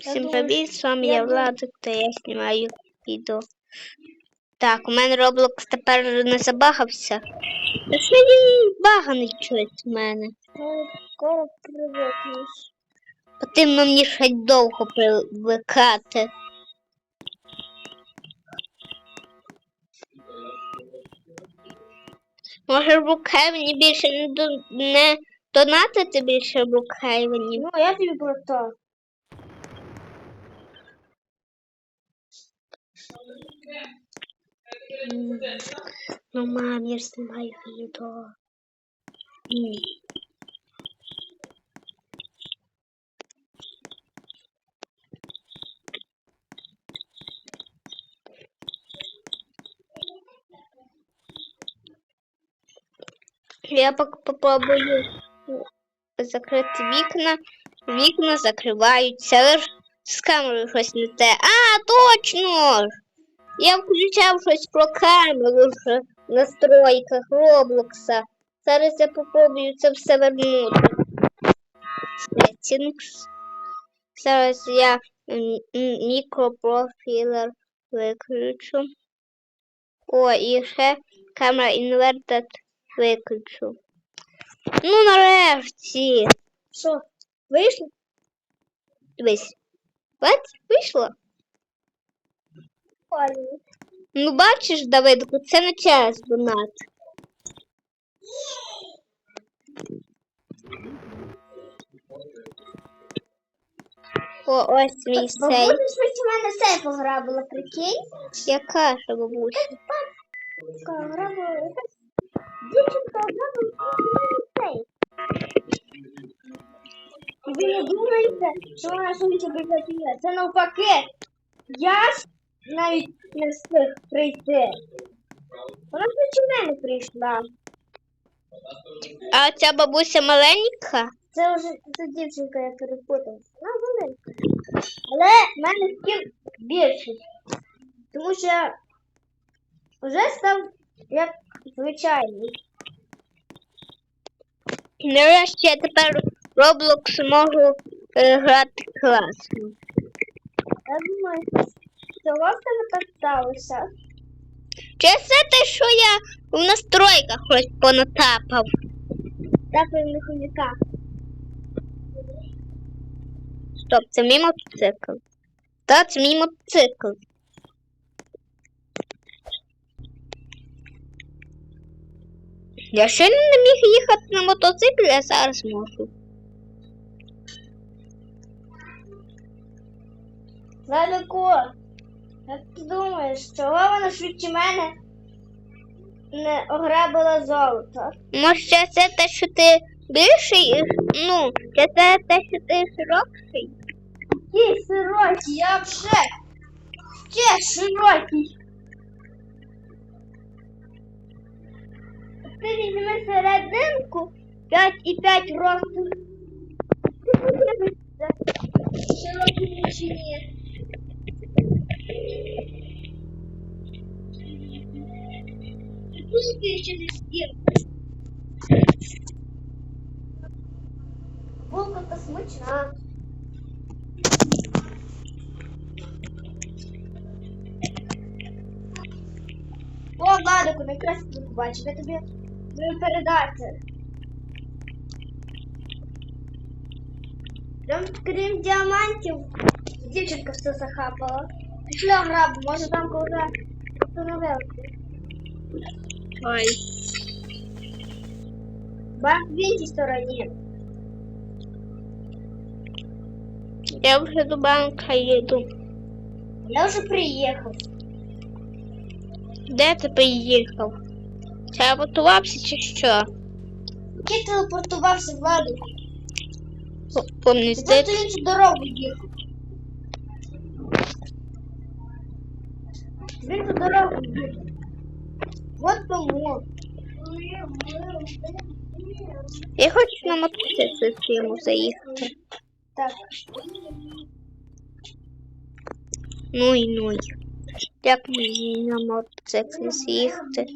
Всім привіт, з вами я Владик, та я знімаю відео. Так, у мене Roblox тепер не забагався. Та що він баганий щось в мене? Ну, скоро привикнеш. Потрібно мені ще довго привикати. Може в Брукхейвені більше не, до... не донатити більше в Брукхейвені? Ну, я тобі про то. Мам, я ж знімаю відео. Ні. Я попробую закрити вікна. Вікна закриваються, але ж з камерою щось не те. А, точно! Я включав щось про камеру в настройках Роблокса. Зараз я попробую це все вернути. Settings. Зараз я мікропрофілер виключу. О, і ще камера інвертед виключу. Ну, нарешті. Що, вийшло? Дивись. От, вийшло. Правильно. Ну, бачиш, Давидку, це не час донат. О, ось мій цей. Бабуся швидше мене сейф ограбила, прикинь? Яка ж бабуся? Дівчинка ограбила сейф. І ви не думаєте, що вона швидше прикатила? Це навпаки. Я ж навіть не встиг прийти. Вона швидше мене прийшла. А ця бабуся маленька? Це вже це дівчинка, я перепутала. Вона велика. Але в мене скін більший. Тому що я вже став як звичайний. Нарешті я тепер Roblox можу е, грати класно. Я думаю, так сталося? Чи це те, що я в настройках щось понатапав? Так він не хомяка. Стоп, це мій мотоцикл. Та, це мій мотоцикл. Я ще не міг їхати на мотоциклі, а зараз можу. Владико, як ти думаєш, чого вона швидше мене не ограбила золото? Може, це те, що ти більший? Ну, це те, що ти широкий? Який широкий, я вже ще широкий. Ти візьми серединку 5,5 росту. Ти подивишся, широкий чи ні. Пусти ще не з'їв. Булка то смачна. О, Владику, якраз тебе побачив, я тобі маю передати. Там, крім діамантів, дівчинка все захапала. Пішли грабу, може там вже встановили. Ой. Банк в іншій стороні. Я вже до банка їду. Я вже приїхав. Де ти приїхав? Це готувався чи що? Я телепортувався Владику. Помни, Ти де просто в іншу дорогу їхав. В іншу дорогу. Вот тому. Я хочу на мотоциклі своєму заїхати. Так. Ну і ну. Як мені на мотоциклі з'їхати?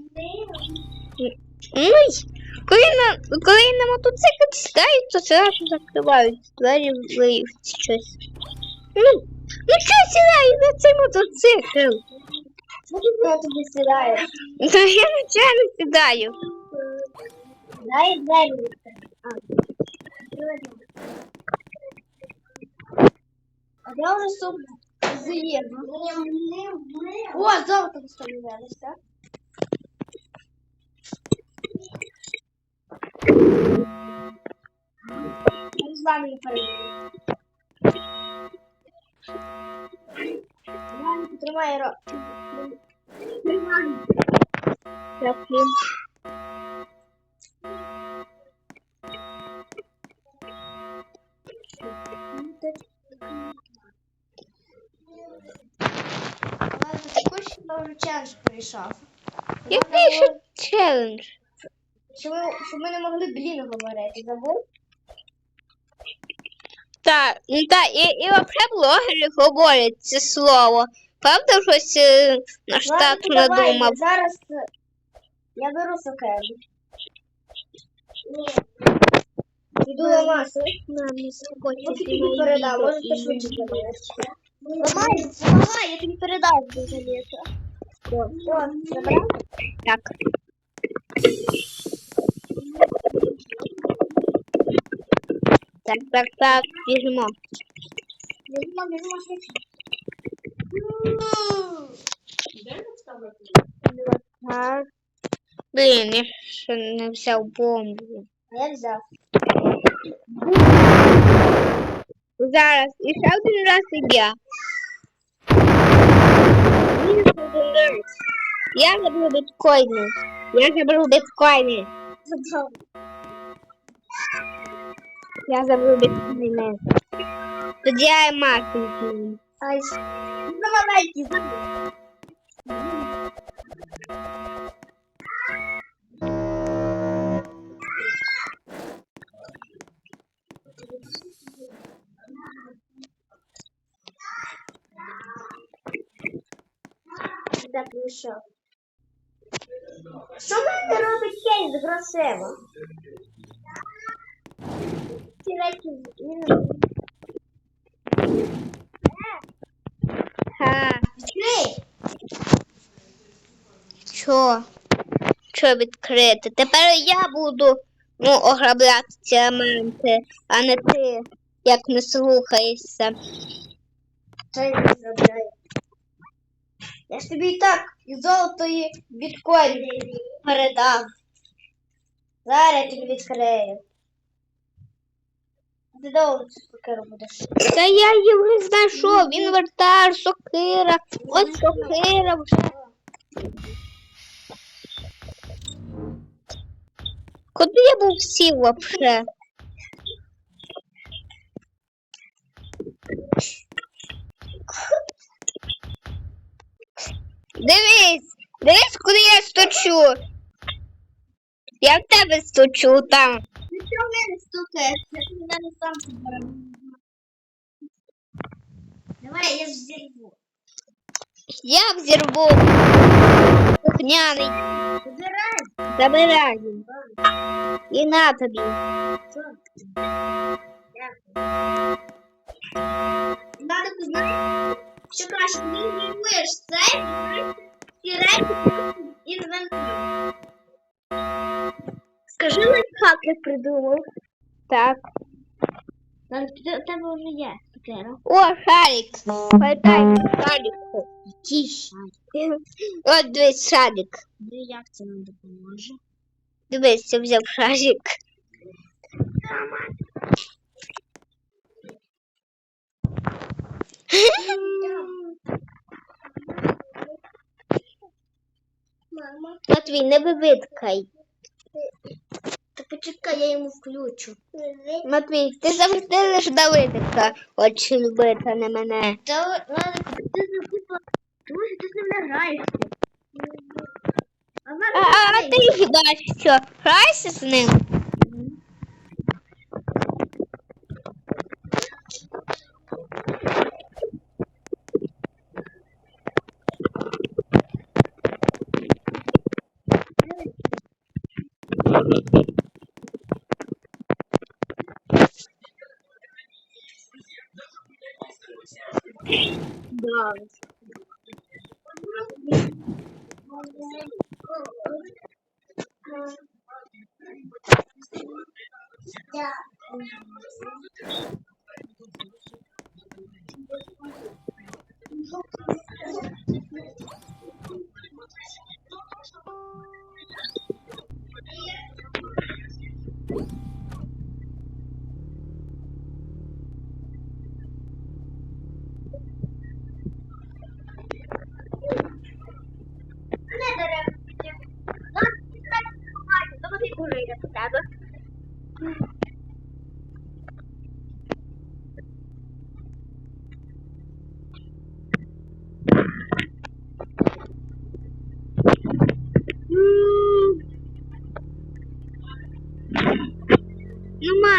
Ну й. Коли на, коли на мотоцикл сідаю, то зразу закривають двері в щось. Ну, ну що сідаю на цей мотоцикл? Що ти на тобі сідаєш? Та я нічого не сідаю. Дай двері. А. А я вже суп з'їв. О, золото вставлялось, так? Я з вами не перевірю. Тримай рот. Тримай. Дякую. Ладно, вже челендж прийшов. Який ще челендж? Щоб ми, щоб ми не могли блін говорити, забув? Так, ну так, і, і взагалі блогери говорять це слово. Правда, щось е, наш Ладно, давай, надумав? Зараз е, я беру сокеру. Ні. Іду ламати. Я тобі передав, може ти швидше забереш. Ламай, ламай, я тобі передав дуже літо. О, забрав? Так. Так, так, так, біжимо. Біжимо, біжимо швидше. Так. Блін, я ще не взяв бомбу. А я взяв. Зараз, і ще один раз і я. Я заберу біткоїни. Я заберу біткоїни. Я заберу біткоїни. Тоді я маленький. Ай, за маленький, забрав. Так, ну що? Що в мене робить кейс з грошима? Ці речі він Що? Що відкрити? Тепер я буду ну, ограбляти ці елементи, а не ти, як не слухаєшся. Я не зробляю? Я ж тобі і так і золото, і біткоін передав. Зараз я тобі відкрию. Ти довго цю покеру будеш. Та я його не знайшов, він вертар, сокира, ось сокира вже. Куди я був сів вообще? Дивись, дивись, куди я стучу. Я в тебе стучу там. Ти чого в мене стукаєш? Я тобі мене сам підберу. Давай, я взірву. Я взірву. Кухняний. Забирай. Забирай. І на тобі. Надо знати, що краще ти зірвуєш цей, і речі і. Скажи лайфхак, як придумав. Так. У тебе вже є цукера. О, шарик. Пам'ятай, шарик. Тише. От дивись, шарик. Де як це нам допоможе? Дивись, я взяв шарик. Мама. Матвій, не вивидкай. Та почекай, я йому включу. Матвій, ти завжди лиш Давидика очі любити, а не мене. Та ладно, ти забула. Тому що ти з ним не граєшся ти їх дашся. Грайся з ним. Да. Не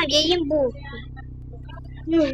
Ну, мам, я їм був. Ну.